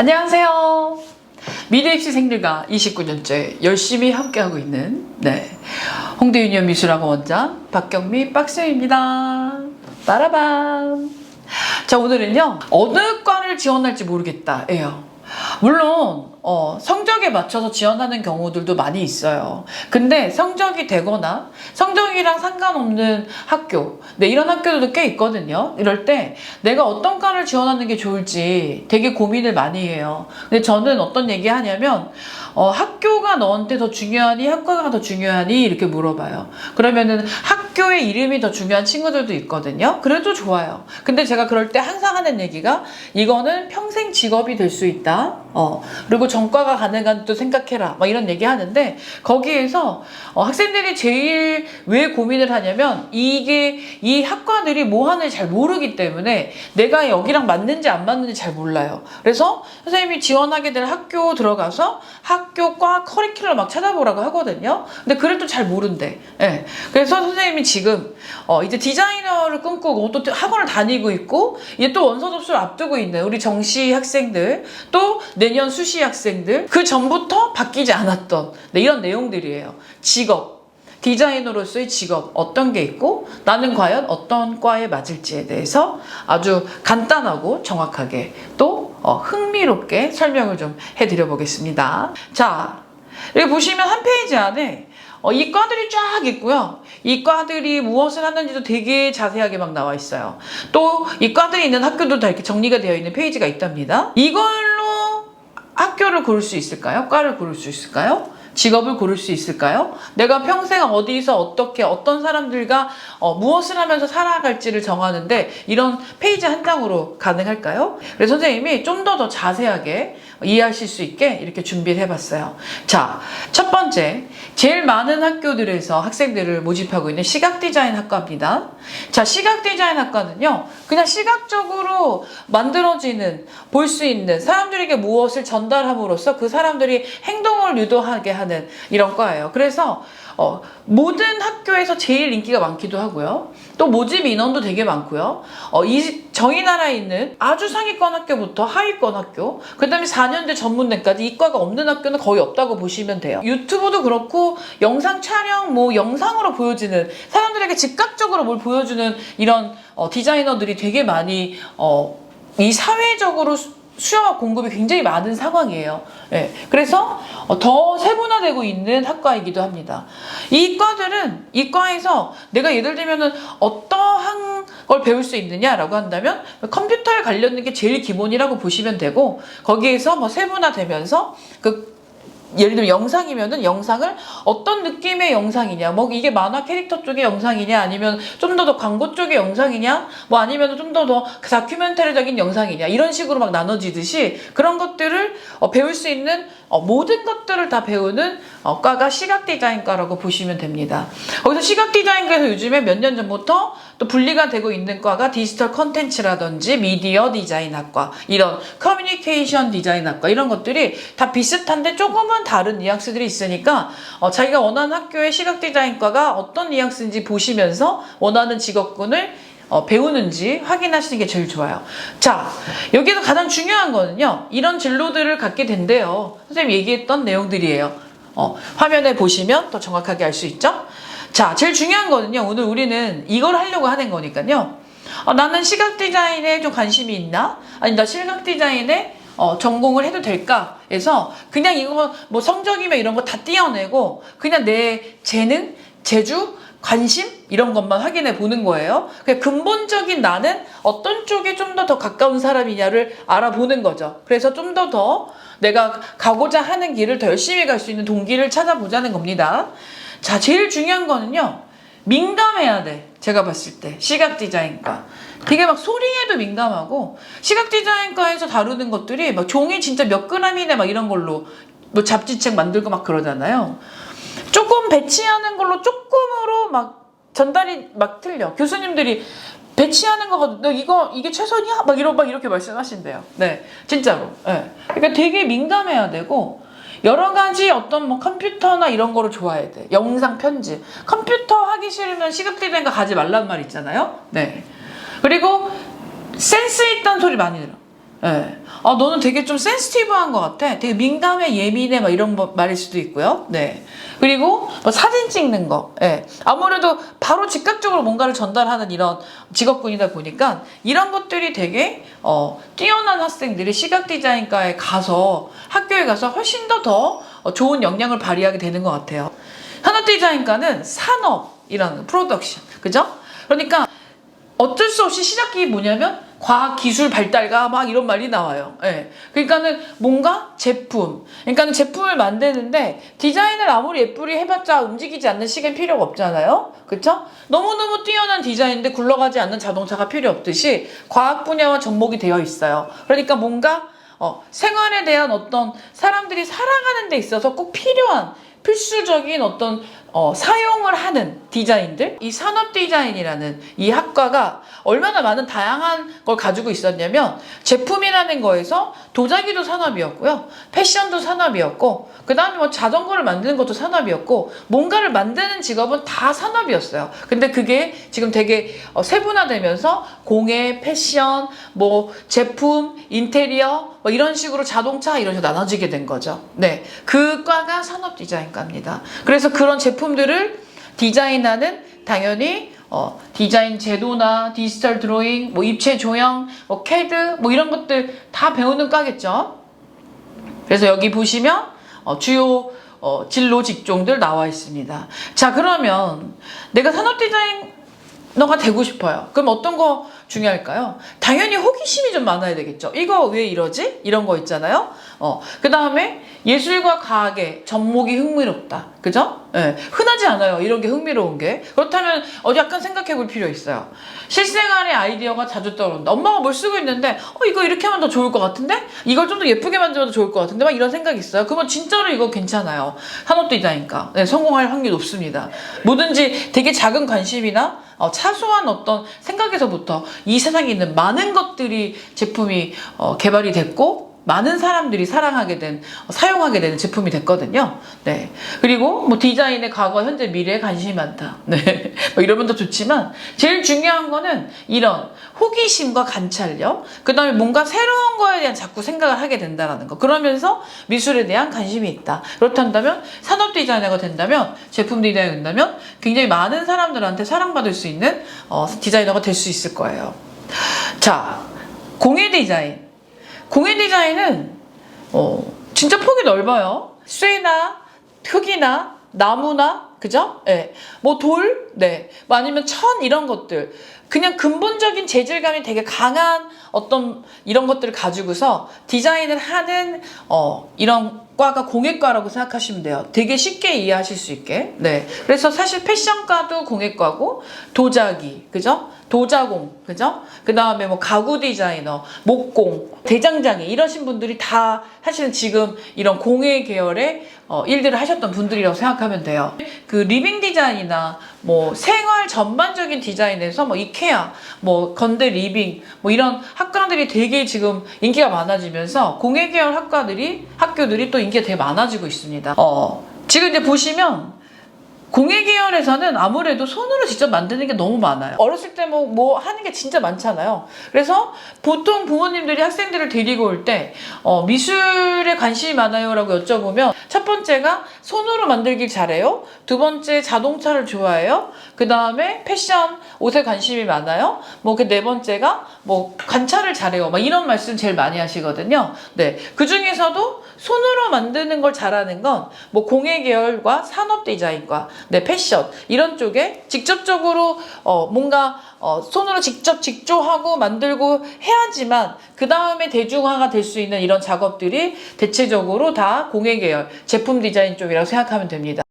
안녕하세요. 미래 입시생들과 29년째 열심히 함께하고 있는 네 홍대 유니언 미술학원 원장 박경미 박쌤입니다. 빠라밤. 자 오늘은요 어느 과를 지원할지 모르겠다 예요. 물론 어, 성적에 맞춰서 지원하는 경우들도 많이 있어요. 근데 성적이 되거나 성적이랑 상관없는 학교, 네, 이런 학교들도 꽤 있거든요. 이럴 때 내가 어떤 과를 지원하는 게 좋을지 되게 고민을 많이 해요. 근데 저는 어떤 얘기 하냐면 어, 학교가 너한테 더 중요하니 학과가 더 중요하니 이렇게 물어봐요. 그러면은 학교의 이름이 더 중요한 친구들도 있거든요. 그래도 좋아요. 근데 제가 그럴 때 항상 하는 얘기가 이거는 평생 직업이 될 수 있다. 어, 그리고 전과가 가능한 또 생각해라. 막 이런 얘기 하는데 거기에서 어, 학생들이 제일 왜 고민을 하냐면 이게 이 학과들이 뭐 하는지 잘 모르기 때문에 내가 여기랑 맞는지 안 맞는지 잘 몰라요. 그래서 선생님이 지원하게 될 학교 들어가서 학교과 커리큘럼 막 찾아보라고 하거든요. 근데 그래도 잘 모른대. 예. 그래서 선생님이 지금 어, 이제 디자이너를 꿈꾸고 또 학원을 다니고 있고 이제 또 원서 접수를 앞두고 있는 우리 정시 학생들 또 내년 수시 학생 들 그 전부터 바뀌지 않았던 네, 이런 내용들이에요. 직업 디자이너로서의 직업 어떤 게 있고 나는 과연 어떤 과에 맞을지에 대해서 아주 간단하고 정확하게 또 어, 흥미롭게 설명을 좀 해드려 보겠습니다. 자, 여기 보시면 한 페이지 안에 어, 이 과들이 쫙 있고요. 이 과들이 무엇을 하는지도 되게 자세하게 막 나와 있어요. 또 이 과들이 있는 학교도 다 이렇게 정리가 되어 있는 페이지가 있답니다. 이걸로 학교를 고를 수 있을까요? 과를 고를 수 있을까요? 직업을 고를 수 있을까요? 내가 평생 어디서 어떻게 어떤 사람들과 어, 무엇을 하면서 살아갈지를 정하는데 이런 페이지 한 장으로 가능할까요? 그래서 선생님이 좀더더 자세하게 이해하실 수 있게 이렇게 준비를 해봤어요. 자, 첫 번째, 제일 많은 학교들에서 학생들을 모집하고 있는 시각 디자인 학과입니다. 자, 시각 디자인 학과는요, 그냥 시각적으로 만들어지는, 볼 수 있는 사람들에게 무엇을 전달함으로써 그 사람들이 행동을 유도하게 하는 이런 과예요. 그래서 어, 모든 학교에서 제일 인기가 많기도 하고요. 또 모집 인원도 되게 많고요. 어, 이, 저희 나라에 있는 아주 상위권 학교부터 하위권 학교, 그 다음에 4년제 전문대까지 이과가 없는 학교는 거의 없다고 보시면 돼요. 유튜브도 그렇고 영상 촬영, 뭐 영상으로 보여지는 사람들에게 즉각적으로 뭘 보여주는 이런 어, 디자이너들이 되게 많이 어, 이 사회적으로 수- 수요와 공급이 굉장히 많은 상황이에요. 예. 그래서 어, 더 세분화되고 있는 학과이기도 합니다. 이 과들은 이 과에서 내가 예를 들면은 어떠한 걸 배울 수 있느냐라고 한다면 컴퓨터에 관련된 게 제일 기본이라고 보시면 되고 거기에서 뭐 세분화되면서 그 예를 들면 영상이면은 영상을 어떤 느낌의 영상이냐, 뭐 이게 만화 캐릭터 쪽의 영상이냐, 아니면 좀 더 더 광고 쪽의 영상이냐, 뭐 아니면 좀 더 더 다큐멘터리적인 영상이냐, 이런 식으로 막 나눠지듯이 그런 것들을 어, 배울 수 있는 어, 모든 것들을 다 배우는 어, 과가 시각 디자인과라고 보시면 됩니다. 거기서 시각 디자인과에서 요즘에 몇 년 전부터 또 분리가 되고 있는 과가 디지털 컨텐츠라든지 미디어 디자인학과, 이런 커뮤니케이션 디자인학과 이런 것들이 다 비슷한데 조금은 다른 뉘앙스들이 있으니까 어, 자기가 원하는 학교의 시각 디자인과가 어떤 뉘앙스인지 보시면서 원하는 직업군을 어, 배우는지 확인하시는 게 제일 좋아요. 자, 여기서 가장 중요한 거는요. 이런 진로들을 갖게 된대요. 선생님 얘기했던 내용들이에요. 어, 화면에 보시면 더 정확하게 알 수 있죠? 자, 제일 중요한 거는요. 오늘 우리는 이걸 하려고 하는 거니까요. 어, 나는 시각 디자인에 좀 관심이 있나? 아니, 나 시각 디자인에 어, 전공을 해도 될까? 해서 그냥 이거 뭐 성적이면 이런 거 다 띄어내고 그냥 내 재능, 재주, 관심 이런 것만 확인해 보는 거예요. 근본적인 나는 어떤 쪽에 좀 더 더 가까운 사람이냐를 알아보는 거죠. 그래서 좀 더더 내가 가고자 하는 길을 더 열심히 갈 수 있는 동기를 찾아보자는 겁니다. 자, 제일 중요한 거는요. 민감해야 돼. 제가 봤을 때 시각 디자인과 되게 막 소리에도 민감하고 시각 디자인과에서 다루는 것들이 막 종이 진짜 몇 그램이네 막 이런 걸로 뭐 잡지책 만들고 막 그러잖아요. 조금 배치하는 걸로 조금으로 막 전달이 막 틀려. 교수님들이 배치하는 거가 너 이거 이게 최선이야? 막 이런 막 이렇게 말씀하신대요. 네, 진짜로. 네. 그러니까 되게 민감해야 되고 여러 가지 어떤 뭐 컴퓨터나 이런 거를 좋아해야 돼. 영상 편집. 컴퓨터 하기 싫으면 디자인과 가지 말란 말 있잖아요. 네. 그리고 센스 있다는 소리 많이 들어. 예. 아, 너는 되게 좀 센스티브한 것 같아. 되게 민감해, 예민해, 막 이런 거 말일 수도 있고요. 네. 그리고 뭐 사진 찍는 거. 예. 아무래도 바로 즉각적으로 뭔가를 전달하는 이런 직업군이다 보니까 이런 것들이 되게 어, 뛰어난 학생들이 시각 디자인과에 가서 학교에 가서 훨씬 더 더 좋은 역량을 발휘하게 되는 것 같아요. 산업 디자인과는 산업이라는 프로덕션. 그죠? 그러니까 어쩔 수 없이 시작이 뭐냐면 과학 기술 발달과 막 이런 말이 나와요. 예. 그러니까는 뭔가 제품. 그러니까는 제품을 만드는데 디자인을 아무리 예쁘게 해봤자 움직이지 않는 시간 필요가 없잖아요. 그쵸? 너무너무 뛰어난 디자인인데 굴러가지 않는 자동차가 필요 없듯이 과학 분야와 접목이 되어 있어요. 그러니까 뭔가 어, 생활에 대한 어떤 사람들이 살아가는 데 있어서 꼭 필요한 필수적인 어떤 어, 사용을 하는 디자인들? 이 산업 디자인이라는 이 학과가 얼마나 많은 다양한 걸 가지고 있었냐면 제품이라는 거에서 도자기도 산업이었고요. 패션도 산업이었고 그 다음에 뭐 자전거를 만드는 것도 산업이었고 뭔가를 만드는 직업은 다 산업이었어요. 근데 그게 지금 되게 어, 세분화되면서 공예 패션 뭐 제품 인테리어 뭐 이런 식으로 자동차 이런 식으로 나눠지게 된 거죠. 네. 그 과가 산업 디자인과입니다. 그래서 그런 제품 들을 디자인하는 당연히 어, 디자인 제도나 디지털 드로잉, 뭐 입체 조형, 뭐 캐드 뭐 이런 것들 다 배우는 과겠죠. 그래서 여기 보시면 어, 주요 어, 진로 직종들 나와 있습니다. 자 그러면 내가 산업 디자이너가 되고 싶어요. 그럼 어떤 거 중요할까요? 당연히 호기심이 좀 많아야 되겠죠. 이거 왜 이러지? 이런 거 있잖아요. 어, 그 다음에 예술과 과학의 접목이 흥미롭다. 그죠? 예. 흔하지 않아요. 이런 게 흥미로운 게. 그렇다면 어, 약간 생각해 볼 필요 있어요. 실생활의 아이디어가 자주 떠오른다. 엄마가 뭘 쓰고 있는데, 어, 이거 이렇게 하면 더 좋을 것 같은데? 이걸 좀 더 예쁘게 만들어도 좋을 것 같은데? 막 이런 생각이 있어요. 그러면 진짜로 이거 괜찮아요. 산업 디자인과. 네, 성공할 확률이 높습니다. 뭐든지 되게 작은 관심이나 어, 차소한 어떤 생각에서부터 이 세상에 있는 많은 것들이 제품이 어, 개발이 됐고 많은 사람들이 사랑하게 된 어, 사용하게 되는 제품이 됐거든요. 네. 그리고 뭐 디자인의 과거, 현재, 미래에 관심이 많다. 네. 뭐 이러면 더 좋지만 제일 중요한 거는 이런 호기심과 관찰력, 그 다음에 뭔가 새로운 거에 대한 자꾸 생각을 하게 된다라는 거. 그러면서 미술에 대한 관심이 있다. 그렇다면 산업 디자이너가 된다면 제품 디자이너가 된다면 굉장히 많은 사람들한테 사랑받을 수 있는 어, 디자이너가 될 수 있을 거예요. 자, 공예 디자인. 공예 디자인은 어, 진짜 폭이 넓어요. 쇠나 흙이나 나무나 그죠? 예. 뭐 돌, 네. 뭐 아니면 천 이런 것들. 그냥 근본적인 재질감이 되게 강한 어떤 이런 것들을 가지고서 디자인을 하는 어 이런 과가 공예과라고 생각하시면 돼요. 되게 쉽게 이해하실 수 있게. 네. 그래서 사실 패션과도 공예과고 도자기, 그죠? 도자공, 그죠? 그 다음에 뭐 가구 디자이너, 목공, 대장장이 이러신 분들이 다 사실은 지금 이런 공예 계열의 어, 일들을 하셨던 분들이라고 생각하면 돼요. 그 리빙 디자인이나 뭐 생활 전반적인 디자인에서 뭐 이케아, 뭐 건대 리빙, 뭐 이런 학과들이 되게 지금 인기가 많아지면서 공예 계열 학과들이 학교들이 또 인기가 되게 많아지고 있습니다. 어, 지금 이제 보시면 공예 계열에서는 아무래도 손으로 직접 만드는 게 너무 많아요. 어렸을 때 뭐, 뭐 하는 게 진짜 많잖아요. 그래서 보통 부모님들이 학생들을 데리고 올 때, 어, 미술에 관심이 많아요? 라고 여쭤보면, 첫 번째가 손으로 만들길 잘해요. 두 번째, 자동차를 좋아해요. 그 다음에 패션, 옷에 관심이 많아요. 뭐, 그 네 번째가 뭐, 관찰을 잘해요. 막 이런 말씀 제일 많이 하시거든요. 네. 그 중에서도 손으로 만드는 걸 잘하는 건, 뭐, 공예 계열과 산업 디자인과, 네, 패션 이런 쪽에 직접적으로 어, 뭔가 어, 손으로 직접 직조하고 만들고 해야지만 그 다음에 대중화가 될 수 있는 이런 작업들이 대체적으로 다 공예 계열 제품 디자인 쪽이라고 생각하면 됩니다.